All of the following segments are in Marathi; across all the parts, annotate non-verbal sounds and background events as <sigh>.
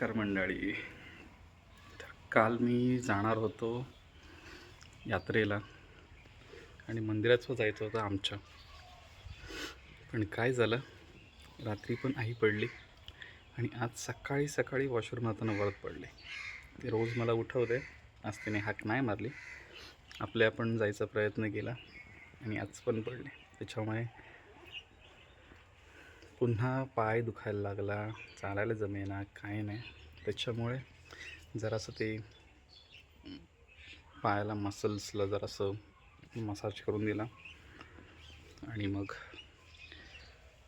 नमस्कार मंडळी. तर काल मी जाणार होतो यात्रेला आणि मंदिरात जायचं होतं आमच्या. पण काय झालं? रात्री पण आई पडली आणि आज सकाळी सकाळी वॉशरूम जाताना वरत पडले. ते रोज मला उठवते. आज तिने हाक नाही मारली. आपल्या पण जायचा प्रयत्न केला आणि आज पण पडले. त्याच्यामुळे पुन्हा पाय दुखायला लागला चालायला जमेना काय नाही. त्याच्यामुळे जरासं ते पायाला मसल्सला जरासं मसाज करून दिला. आणि मग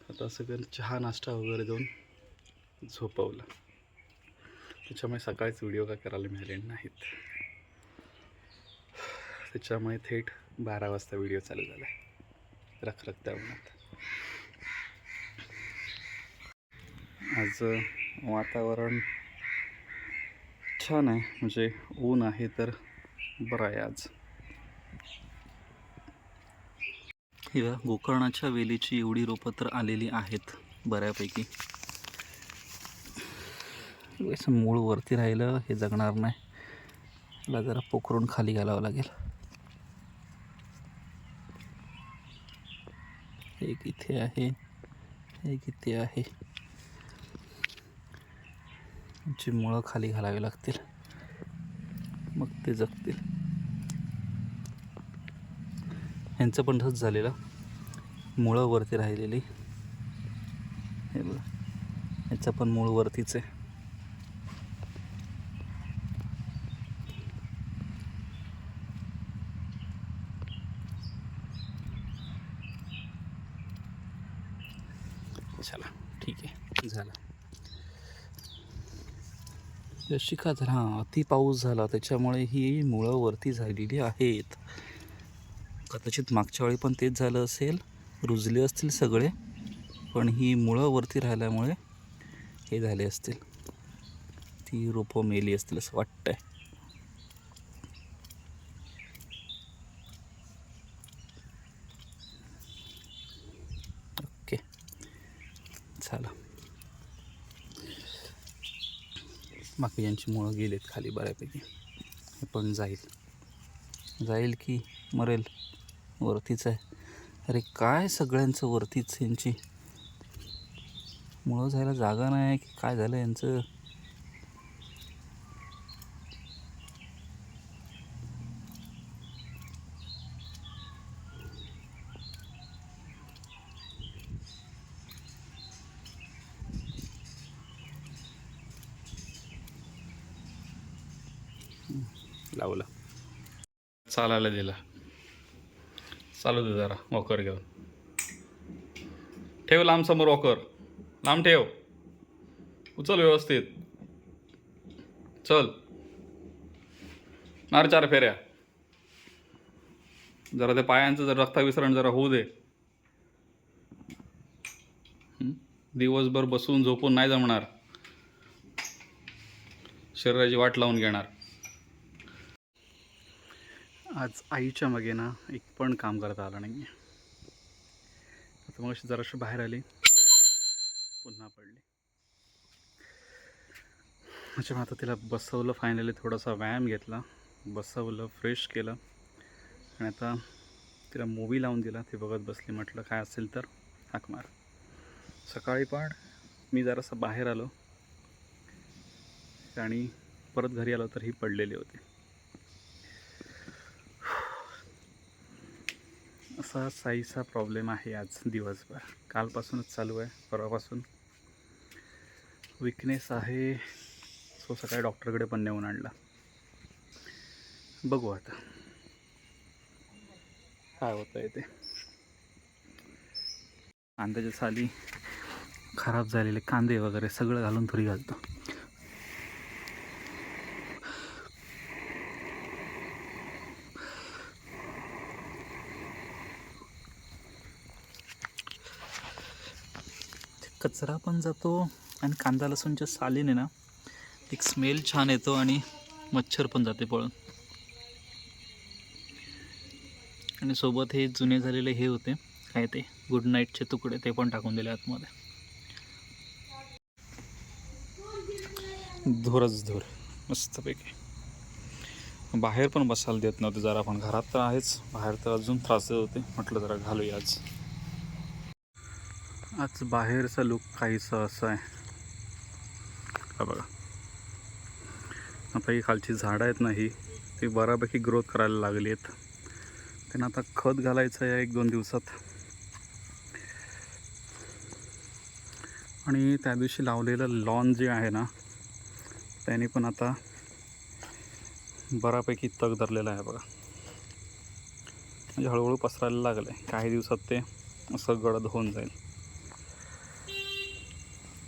आता सगळं चहा नाश्ता वगैरे देऊन झोपवलं. त्याच्यामुळे सकाळीच व्हिडिओ काय करायला मिळाले नाहीत. त्याच्यामुळे थेट बारा वाजता व्हिडिओ चालू झाला आहे रखरखत्या उन्हात. आज वातावरण छान आहे. म्हणजे ऊन आहे तर बरं आहे आज. ही गोकर्णाच्या वेलीची एवढी रोपं तर आलेली आहेत बऱ्यापैकी. असं मूळ वरती राहिलं हे जगणार नाही. याला जरा पोखरून खाली घालावं लागेल. एक इथे आहे एक इथे आहे. यांची मुळं खाली घालावी लागतील. मग ते जगतील. यांचं पण तसंच झालेलं. मुळं वरती राहिलेली. हे बघा. याचं पण मूळ वरतीच आहे. चला ठीक आहे. झालं. जशी का झाला हां अति पाऊस झाला त्याच्यामुळे ही मुळं वरती झालेली आहेत. कदाचित मागच्या वेळी पण तेच झालं असेल. रुजले असतील सगळे पण ही मुळं वरती राहिल्यामुळे हे झाले असतील. ती रोपं मेली असतील असं वाटतंय. आहे झालं बाकी यांची मुळं गेलेत खाली बऱ्यापैकी. हे पण जाईल. जाईल की मरेल. वरतीच आहे. अरे काय सगळ्यांचं वरतीच यांची. मुळं जायला जागा नाही की काय झालं यांचं? लावलं. चालायला दिला. चालू दे जरा वॉकर घेऊन. ठेव लांब समोर वॉकर लांब ठेव. उचल व्यवस्थित. चल. मार चार फेऱ्या. जरा ते पायांचं जर रक्ताविसरण जरा होऊ दे. दिवसभर बसून झोपून नाही जमणार. शरीराची वाट लावून घेणार. आज आईच्या मागे ना एक पण काम करता आलं नाही आता मग जराशी बाहेर आली. पुन्हा पडली. अच्छा मग आता तिला बसवलं फायनली थोडासा व्यायाम घेतला. बसवलं फ्रेश केलं. आणि आता तिला मूवी लावून दिला. ती बघत बसली. म्हटलं काय असेल तर हाक मार. सकाळी पण मी जरासं बाहेर आलो. आणि परत घरी आलो तर ही पडलेली होती. असा साईचा प्रॉब्लेम आहे आज दिवसभर. कालपासूनच चालू आहे. परवापासून. विकनेस आहे. सो सकाळी डॉक्टरकडे पण नेऊन आणला. बघू आता. काय होतं आहे ते. कांद्याच्या साली खराब झालेले कांदे वगैरे सगळं घालून थोडी घालतो. कचरा पण जातो आणि कांदा लसूणच्या सालीने ना एक स्मेल छान येतो आणि मच्छर पण जाते पळून. आणि सोबत हे जुने झालेले हे होते काय ते गुड नाईटचे तुकडे ते पण टाकून दिले आतमध्ये. धूरच धूर मस्तपैकी. बाहेर पण बसायला देत नव्हते जरा पण घरात तर आहेच. बाहेर तर अजून त्रास देत होते म्हटलं जरा घालूया आज. आज बाहेरचा लुक काहीसा असा आहे. हा बघा. आता ही खालची झाडं आहेत ना ही ती बऱ्यापैकी ग्रोथ करायला लागली आहेत. त्यांना आता खत घालायचं आहे एक दोन दिवसात. आणि त्या दिवशी लावलेलं लॉन जे आहे ना त्याने पण आता बऱ्यापैकी तग धरलेला आहे बघा. म्हणजे हळूहळू पसरायला लागलं आहे काही दिवसात ते असं गडद होऊन जाईल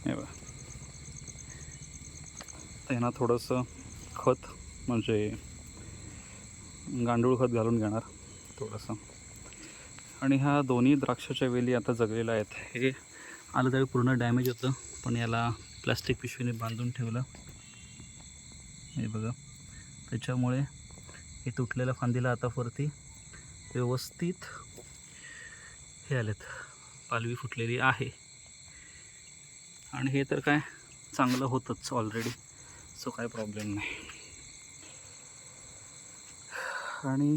हे बघा त्यांना थोडंसं खत म्हणजे गांडूळ खत घालून घेणार थोडंसं. आणि ह्या दोन्ही द्राक्षाच्या वेली आता जगलेल्या आहेत. हे आलं त्यावेळी पूर्ण डॅमेज होतं पण याला प्लॅस्टिक पिशवीने बांधून ठेवलं. हे बघा. त्याच्यामुळे हे तुटलेल्या फांदीला आता वरती व्यवस्थित हे आलेत. पालवी फुटलेली आहे. आणि हे तर काय चांगलं होतंच ऑलरेडी सो काय प्रॉब्लेम नाही. आणि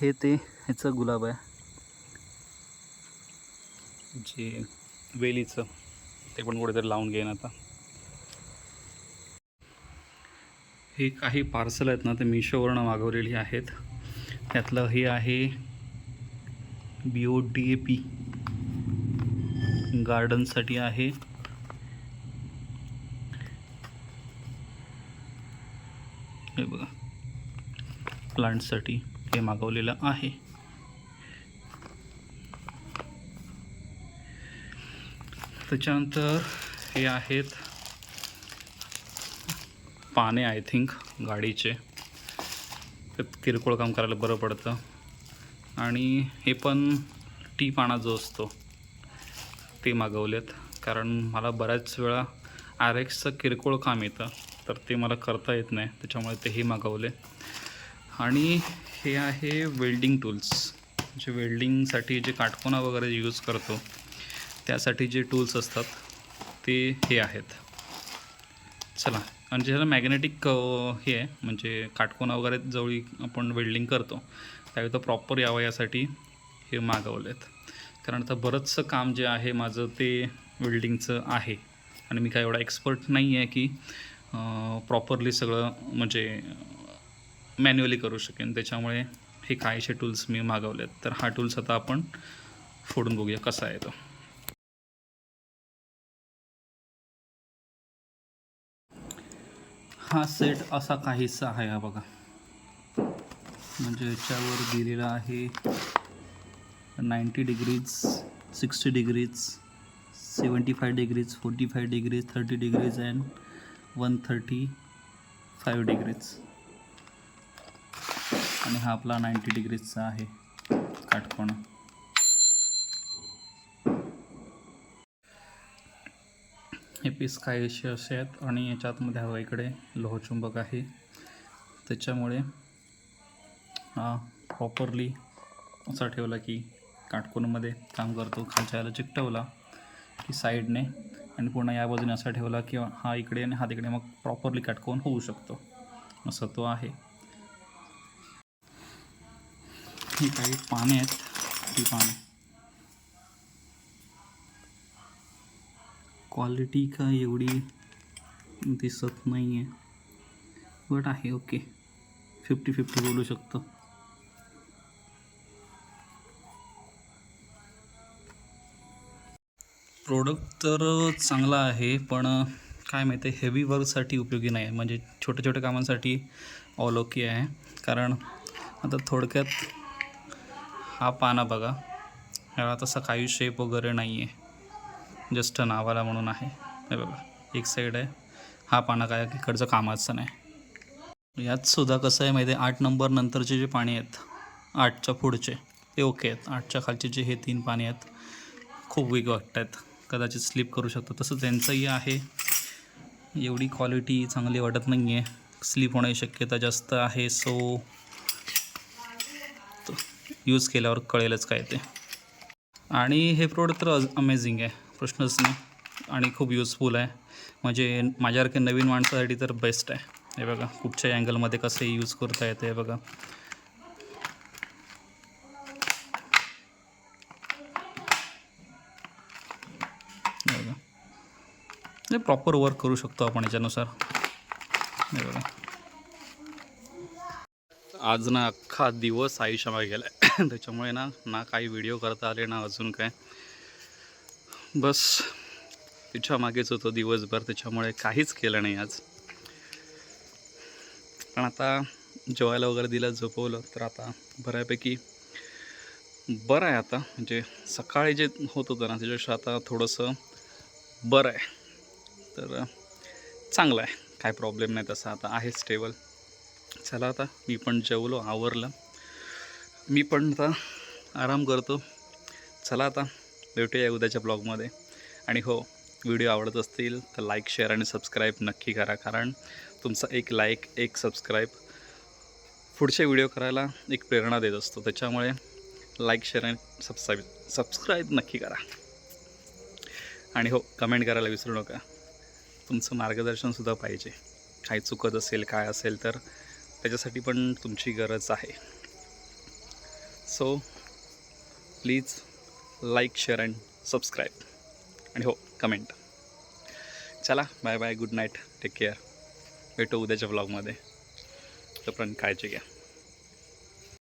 हे ते ह्याचं गुलाब आहे. जे वेलीचं ते पण कुठेतरी लावून घेईन आता. हे काही पार्सल आहेत ना ते मिशोवरनं मागवलेली आहेत. त्यातलं हे आहे B O D A P गार्डनसाठी आहे. हे बघा. प्लांटसाठी हे मागवलेलं आहे. त्याच्यानंतर हे आहेत पाने आय थिंक गाडीचे. त्यात किरकोळ काम करायला बरं पडतं. आणि हे पण टी पाना जो असतो ते मागवलेत. कारण मला बऱ्याच वेळा आर एक्सचं किरकोळ काम येतं. तर ते मला करता येत नाही त्याच्यामुळे तेही मागवले. आणि हे आहे वेल्डिंग टूल्स जे वेल्डिंगसाठी जे काटकोना वगैरे यूज करतो त्यासाठी जे टूल्स असतात ते हे आहेत. चला आणि ज्याला मॅग्नेटिक हे आहे म्हणजे काटकोना वगैरे जवळी आपण वेल्डिंग करतो त्यावेळी तो प्रॉपर यावं यासाठी हे मागवलेत. कारण आता बरंचसं काम जे आहे माझं ते वेल्डिंगचं आहे. आणि मी काय एवढा एक्सपर्ट नाही आहे की प्रॉपरली सगळं म्हणजे मॅन्युअली करू शकेन. त्याच्यामुळे हे काहीसे टूल्स मी मागवलेत. तर हा टूल्स आता आपण फोडून बघूया कसा आहे तो. हा सेट असा काहीसा आहे हा बघा. म्हणजे याच्यावर दिलेला आहे ninety degrees sixty degrees seventy five degrees forty five degrees thirty degrees and one thirty five degrees आणि हा आपला नाईंटी डिग्रीजचा आहे काटकोणा. हे पीस काहीसे असे आहेत आणि याच्या आतमध्ये हवा इकडे लोहचुंबक आहे. त्याच्यामुळे हा प्रॉपरली असा ठेवला की काटकोणमध्ये काम करतो. खालच्या याला चिकटवला की साईडने आणि पुन्हा या बाजूने असा ठेवला की हा इकडे आणि हा तिकडे मग प्रॉपरली काटकोन होऊ शकतो. असं तो आहे. ही काही पाने आहेत. ती पाने. क्वालिटी का एवढी दिसत नाही आहे बट आहे ओके फिफ्टी फिफ्टी बोलू शकतो. प्रोडक्ट तर चांगला आहे पण काय माहिती आहे हेवी वर्कसाठी उपयोगी नाही. आहे म्हणजे छोट्या छोट्या कामांसाठी अवलोकी आहे. कारण आता थोडक्यात हा पाना बघा. ह्याला तसा काही शेप वगैरे नाही आहे जस्ट नावाला म्हणून आहे. हे बघा एक साईड आहे. हा पाना काय इकडचं कामाचं नाही. यात सुद्धा कसं आहे माहिती आहे आठ नंबर नंतरचे जे पाणी आहेत आठच्या पुढचे ते ओके आहेत. आठच्या खालचे जे हे तीन पाणी आहेत खूप वीक वाटत आहेत कदाचित स्लिप करू शकतो. तसं त्यांचंही आहे. एवढी क्वालिटी चांगली वाटत नाही आहे स्लिप होण्याची शक्यता जास्त आहे. सो यूज केल्यावर कळेलच काय ते. आणि हे प्रोडक्ट तर अमेझिंग आहे. प्रश्नच नाही. आणि खूप युजफुल आहे. म्हणजे माझ्यासारख्या नवीन माणसासाठी तर बेस्ट आहे. हे बघा कुठच्याही अँगलमध्ये कसंही यूज करता येते हे बघा. हे प्रॉपर वर्क करू शकतो आपण याच्यानुसार. बघा. आज ना अख्खा दिवस आयुष्यामध्ये गेला आहे <coughs> त्याच्यामुळे ना ना काही व्हिडिओ करता आले ना अजून काय. बस तिच्या मागेच होतो दिवसभर. त्याच्यामुळे काहीच केलं नाही आज. पण आता जेवायला वगैरे दिलं झोपवलं तर आता बऱ्यापैकी बरं आहे आता. म्हणजे सकाळी जे होत होतं ना त्याच्यापेक्षा आता थोडंसं बरं आहे. तर चांगलं आहे. काय प्रॉब्लेम नाही तसा. आता आहे स्टेबल चला आता मी पण जेवलो आवरलं. मी पण आता आराम करतो. चला आता भेटूया उद्याच्या ब्लॉगमध्ये आणि हो व्हिडिओ आवडत असतील तर लाईक शेअर आणि सबस्क्राईब नक्की करा. कारण तुमचा एक लाईक एक सबस्क्राईब पुढचे व्हिडिओ करायला एक प्रेरणा देत असतो. त्याच्यामुळे लाईक शेअर आणि सबस्क्राईब सबस्क्राईब नक्की करा. आणि हो कमेंट करायला विसरू नका. तुमचं मार्गदर्शनसुद्धा पाहिजे. काही चुकत असेल काय असेल तर त्याच्यासाठी पण तुमची गरज आहे. So please like share and subscribe आणि हो कमेंट चला bye bye good night take care भेटू उद्याच्या ब्लॉगमध्ये तोपर्यंत काळजी घ्या.